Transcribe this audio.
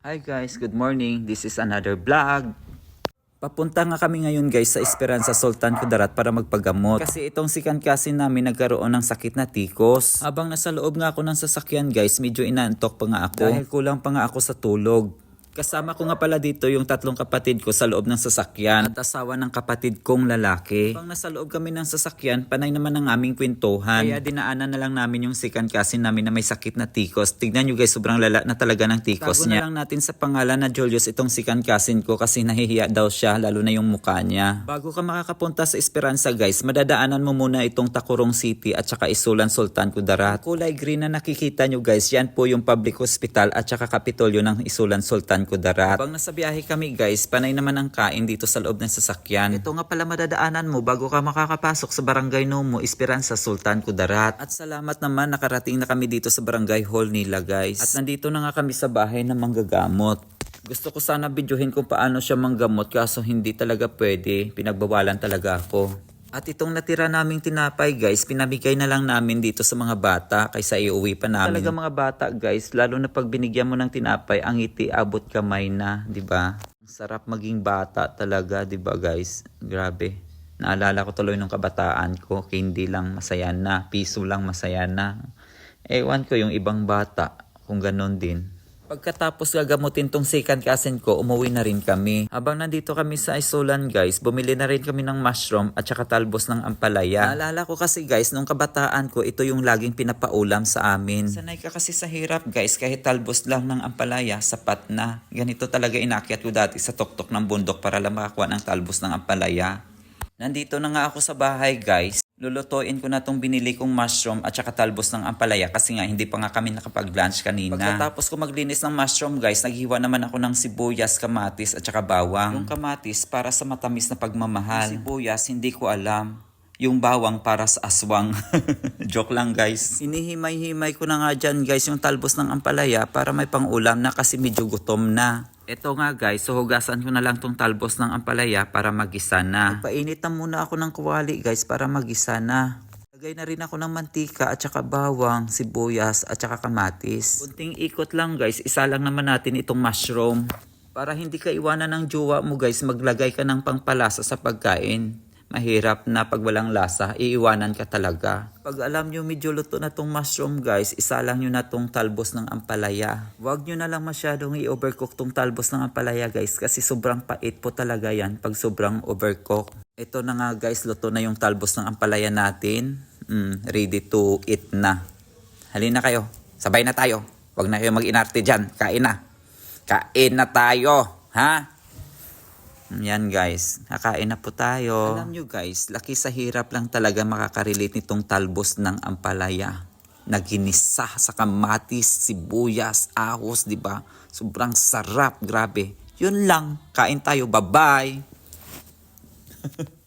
Hi guys, good morning. This is another vlog. Papunta nga kami ngayon guys sa Esperanza Sultan Kudarat para magpagamot. Kasi itong si Kankasin namin nagkaroon ng sakit na tikos. Habang nasa loob nga ako ng sasakyan guys, medyo inaantok pa nga ako. Dahil kulang pa nga ako sa tulog. Kasama ko nga pala dito yung tatlong kapatid ko sa loob ng sasakyan at asawa ng kapatid kong lalaki. Habang nasa loob kami ng sasakyan, panay naman ang aming kwentuhan. Kaya dinaanan na lang namin yung sikan kasi namin na may sakit na tikos. Tignan nyo guys, sobrang lala na talaga ng tikos Tago niya. na lang natin sa pangalan na Julius itong sikan kasin ko kasi nahihiya daw siya lalo na yung mukha niya. Bago ka makakapunta sa Esperanza guys, madadaanan mo muna itong Takurong City at saka Isulan Sultan Kudarat. Kulay green na nakikita nyo guys, yan po yung public hospital at saka kapitolyo ng Isulan Sultan Kudarat. Habang nasa biyahe kami guys, panay naman ang kain dito sa loob ng sasakyan. Ito nga pala madadaanan mo bago ka makakapasok sa barangay Nomo, Esperanza Sultan Kudarat. At salamat naman nakarating na kami dito sa barangay hall nila guys. At nandito na nga kami sa bahay na manggagamot. Gusto ko sana videohin kung paano siya manggamot kaso hindi talaga pwede. Pinagbawalan talaga ako. At itong natira naming tinapay guys, pinamigay na lang namin dito sa mga bata kaysa iuwi pa namin. Talaga mga bata guys, lalo na pag binigyan mo ng tinapay, ang ngiti abot kamay na, di ba? Sarap maging bata talaga, di ba guys? Grabe. Naalala ko tuloy nung kabataan ko, hindi lang masaya na, piso lang masaya na. Ewan ko yung ibang bata, kung ganon din. Pagkatapos gagamutin tong second cousin ko, umuwi na rin kami. Habang nandito kami sa Isolan guys, bumili na rin kami ng mushroom at saka talbos ng ampalaya. Naalala ko kasi guys, nung kabataan ko, ito yung laging pinapaulam sa amin. Sanay ka kasi sa hirap guys, kahit talbos lang ng ampalaya, sapat na. Ganito talaga inakyat ko dati sa tuktok ng bundok para lang makakuha ng talbos ng ampalaya. Nandito na nga ako sa bahay guys. Lulutuin ko na tong binili kong mushroom at saka talbos ng ampalaya kasi nga hindi pa nga kami nakapag-lunch kanina. Pagkatapos ko maglinis ng mushroom guys, naghiwa naman ako ng sibuyas, kamatis at saka bawang. Yung kamatis para sa matamis na pagmamahal. Yung sibuyas hindi ko alam. Yung bawang para sa aswang. Joke lang guys. Inihimay-himay ko na nga dyan guys yung talbos ng ampalaya para may pangulam na kasi medyo gutom na. Ito nga guys, so hugasan ko na lang tong talbos ng ampalaya para magisa na. Painit na muna ako ng kuwali guys para magisa na. Lagay na rin ako ng mantika at saka bawang, sibuyas at saka kamatis. Kunting ikot lang guys, isa lang naman natin itong mushroom. Para hindi ka iwanan ng jowa mo guys, maglagay ka ng pangpalasa sa pagkain. Mahirap na pag walang lasa, iiwanan ka talaga. Pag alam nyo medyo luto na tong mushroom guys, isa lang nyo na tong talbos ng ampalaya. Huwag nyo na lang masyadong i-overcook tong talbos ng ampalaya guys kasi sobrang pait po talaga yan pag sobrang overcook. Ito na nga guys, luto na yung talbos ng ampalaya natin. Mm, ready to eat na. Halina kayo, sabay na tayo. Huwag na kayo mag-inarte dyan, kain na. Kain na tayo, ha? Yan guys, kakain na po tayo. Alam nyo guys, laki sa hirap lang talaga makakarelate nitong talbos ng ampalaya. Naginisa sa kamatis, sibuyas, ahos, di ba? Sobrang sarap, grabe. Yun lang, kain tayo, bye-bye.